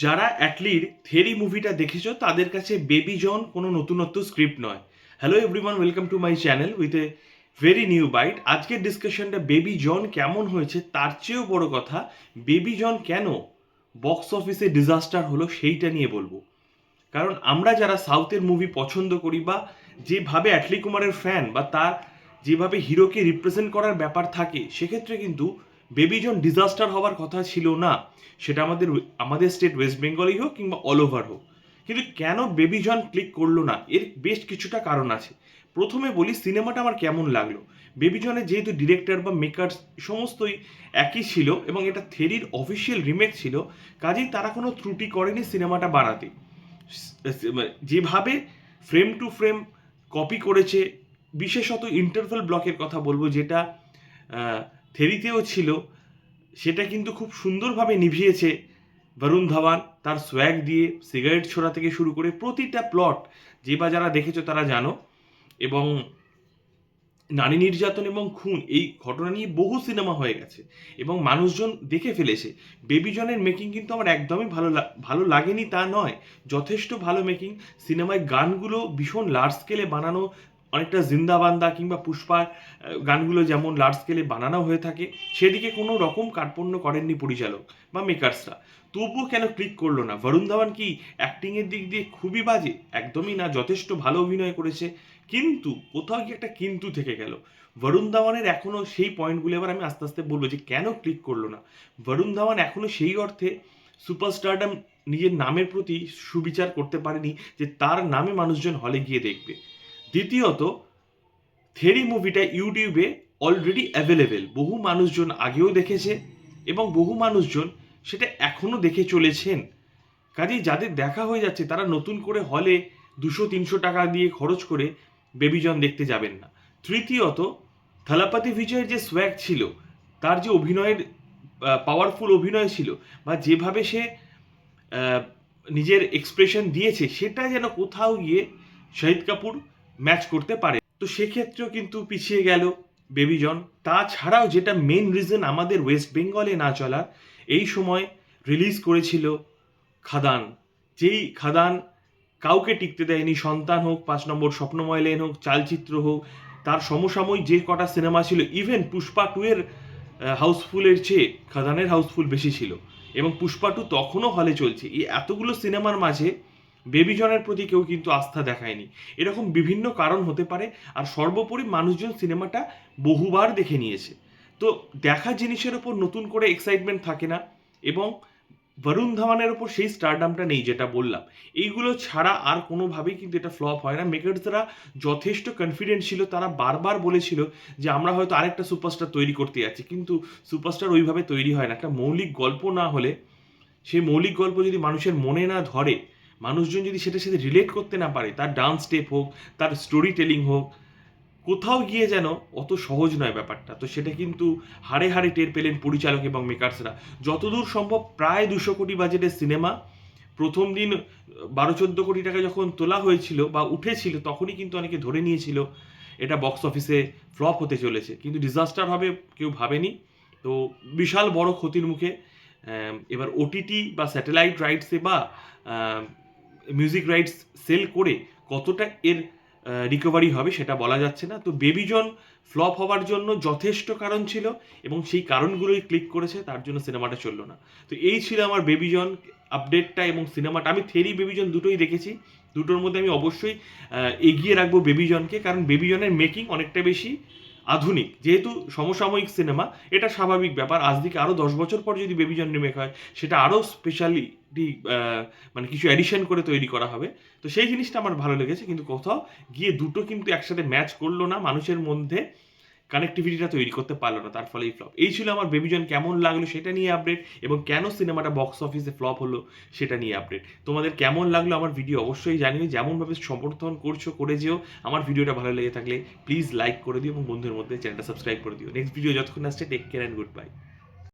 যারা অ্যাটলির থেরি মুভিটা দেখেছ, তাদের কাছে বেবি জন কোনো নতুনত্ব স্ক্রিপ্ট নয়। Hello everyone welcome to my channel with a very new bite আজকের ডিসকাশনটা বেবি জন কেমন হয়েছে, তার চেয়েও বড় কথা বেবি জন কেন বক্স অফিসে ডিজাস্টার হলো সেইটা নিয়ে বলব। কারণ আমরা যারা সাউথের মুভি পছন্দ করি বা যেভাবে অ্যাটলি কুমারের ফ্যান বা তার যেভাবে হিরোকে রিপ্রেজেন্ট করার ব্যাপার থাকে, সেক্ষেত্রে কিন্তু বেবি জন ডিজাস্টার হওয়ার কথা ছিল না। সেটা আমাদের আমাদের স্টেট ওয়েস্ট বেঙ্গলেই হোক কিংবা অল ওভার হোক। কিন্তু কেন বেবি জন ক্লিক করল না? এর বেশ কিছুটা কারণ আছে। প্রথমে বলি সিনেমাটা আমার কেমন লাগল? বেবি জনের যেহেতু ডিরেক্টর বা মেকার্স সমস্তই একই ছিল এবং এটা থেরির অফিসিয়াল রিমেক ছিল, কাজেই তারা কোনো ত্রুটি করেনি সিনেমাটা বানাতে। যেভাবে ফ্রেম টু ফ্রেম কপি করেছে, বিশেষত ইন্টারভেল ব্লকের কথা বলব, যেটা থেরিতেও ছিল, সেটা কিন্তু খুব সুন্দরভাবে নিভিয়েছে বরুণ ধাওয়ান তার সোয়াগ দিয়ে সিগারেট ছোড়া থেকে শুরু করে প্রতিটা প্লট যে বা যারা দেখেছ তারা জানো। এবং নারী নির্যাতন এবং খুন এই ঘটনা নিয়ে বহু সিনেমা হয়ে গেছে এবং মানুষজন দেখে ফেলেছে। বেবি জনের মেকিং কিন্তু আমার একদমই ভালো ভালো লাগেনি তা নয়। যথেষ্ট ভালো মেকিং সিনেমায় গানগুলো ভীষণ লার্জ স্কেলে বানানো অনেকটা জিন্দাবান্দা কিংবা পুষ্পার গানগুলো যেমন লার্জ স্কেলে বানানো হয়ে থাকে, সেদিকে কোনো রকম কার্পণ্য করেননি পরিচালক বা মেকার্সরা তবুও কেন ক্লিক করল না? বরুণ ধাওয়ান কি অ্যাক্টিংয়ের দিক দিয়ে খুবই বাজে? একদমই না, যথেষ্ট ভালো অভিনয় করেছে। কিন্তু কোথাও কি একটা কিন্তু থেকে গেল। বরুণ ধাওয়ানের এখনও সেই পয়েন্টগুলো এবার আমি আস্তে আস্তে বলব যে কেন ক্লিক করল না? বরুণ ধাওয়ান এখনও সেই অর্থে সুপারস্টারডাম নিজের নামের প্রতি সুবিচার করতে পারেনি যে তার নামে মানুষজন হলে গিয়ে দেখবে। দ্বিতীয়ত, থেরি মুভিটা ইউটিউবে অলরেডি অ্যাভেলেবেল বহু মানুষজন আগেও দেখেছে এবং বহু মানুষজন সেটা এখনও দেখে চলেছেন। কাজেই যাদের দেখা হয়ে যাচ্ছে, তারা নতুন করে হলে দুশো, তিনশো টাকা দিয়ে খরচ করে বেবিজন দেখতে যাবেন না। তৃতীয়ত, থালাপাতি বিজয়ের যে সোয়াগ ছিল, তার যে অভিনয়ের পাওয়ারফুল অভিনয় ছিল বা যেভাবে সে নিজের এক্সপ্রেশন দিয়েছে, সেটা যেন কোথাও গিয়ে শহীদ কাপুর ম্যাচ করতে পারে। তো সেক্ষেত্রেও কিন্তু পিছিয়ে গেল বেবিজন। তাছাড়াও যেটা মেন রিজন আমাদের ওয়েস্ট বেঙ্গলে না চলার, এই সময় রিলিজ করেছিল খাদান। যেই খাদান কাউকে টিকতে দেয়নি, সন্তান হোক, পাঁচ নম্বর স্বপ্নময় লেন হোক, চালচিত্র হোক, তার সমসাময়িক যে কটা সিনেমা ছিল ইভেন পুষ্পা টু এর হাউসফুলের চেয়ে খাদানের হাউসফুল বেশি ছিল। এবং পুষ্পা টু তখনও হলে চলছে। এই এতগুলো সিনেমার মাঝে বেবি জনের প্রতি কেউ কিন্তু আস্থা দেখায়নি। এরকম বিভিন্ন কারণ হতে পারে, আর সর্বোপরি মানুষজন সিনেমাটা বহুবার দেখে নিয়েছে। তো দেখা জিনিসের ওপর নতুন করে এক্সাইটমেন্ট থাকে না, এবং বরুণ ধাওয়ানের ওপর সেই স্টারডামটা নেই যেটা বললাম। এইগুলো ছাড়া আর কোনোভাবেই কিন্তু এটা ফ্লপ হয় না। মেকার্সরা যথেষ্ট কনফিডেন্ট ছিল, তারা বারবার বলেছিল যে আমরা হয়তো আরেকটা সুপারস্টার তৈরি করতে যাচ্ছি, কিন্তু সুপারস্টার ওইভাবে তৈরি হয় না। একটা মৌলিক গল্প না হলে, সেই মৌলিক গল্প যদি মানুষের মনে না ধরে মানুষজন যদি সেটার সাথে রিলেট করতে না পারে, তার ডান্স স্টেপ হোক, তার স্টোরি টেলিং হোক, কোথাও গিয়ে যেন অত সহজ নয় ব্যাপারটা। তো সেটা কিন্তু হাড়ে হাড়ে টের পেলেন পরিচালক এবং মেকার্সরা যতদূর সম্ভব প্রায় দুশো কোটি বাজেটের সিনেমা প্রথম দিন বারো চোদ্দ কোটি টাকা যখন তোলা হয়েছিল বা উঠেছিল, তখনই কিন্তু অনেকে ধরে নিয়েছিল, এটা বক্স অফিসে ফ্লপ হতে চলেছে। কিন্তু ডিজাস্টার হবে কেউ ভাবেনি। তো বিশাল বড় ক্ষতির মুখে এবার ওটিটি বা স্যাটেলাইট রাইটসে বা মিউজিক রাইটস সেল করে কতটা এর রিকভারি হবে সেটা বলা যাচ্ছে না। তো বেবিজন ফ্লপ হওয়ার জন্য যথেষ্ট কারণ ছিল এবং সেই কারণগুলোই ক্লিক করেছে, তার জন্য সিনেমাটা চলল না। তো এই ছিল আমার বেবিজন আপডেটটা এবং সিনেমাটা আমি থেরি বেবিজন দুটোই দেখেছি। দুটোর মধ্যে আমি অবশ্যই এগিয়ে রাখব বেবিজনকে কারণ বেবিজনের মেকিং অনেকটা বেশি। আধুনিক। যেহেতু সমসাময়িক সিনেমা, এটা স্বাভাবিক ব্যাপার। আজ থেকে আরও দশ বছর পর যদি বেবিজন রিমেক হয়, সেটা আরও স্পেশালিটি মানে কিছু অ্যাডিশন করে তৈরি করা হবে। তো সেই জিনিসটা আমার ভালো লেগেছে। কিন্তু কোথাও গিয়ে দুটো কিন্তু একসাথে ম্যাচ করল না মানুষের মধ্যে। কানেক্টিভিটিটা তৈরি করতে পারল না, তার ফলে এই ফ্লপ এই ছিল আমার বেবিজন কেমন লাগল সেটা নিয়ে আপডেট এবং কেন সিনেমাটা বক্স অফিসে ফ্লপ হলো সেটা নিয়ে আপডেট তোমাদের কেমন লাগল আমার ভিডিও অবশ্যই জানিও, যেমনভাবে সমর্থন করছ, করে যেও, আমার ভিডিওটা ভালো লেগে থাকলে প্লিজ লাইক করে দিও, এবং বন্ধুদের মধ্যে চ্যানেলটা সাবস্ক্রাইব করে দিও. নেক্সট ভিডিও যতক্ষণ আসছে take care and good bye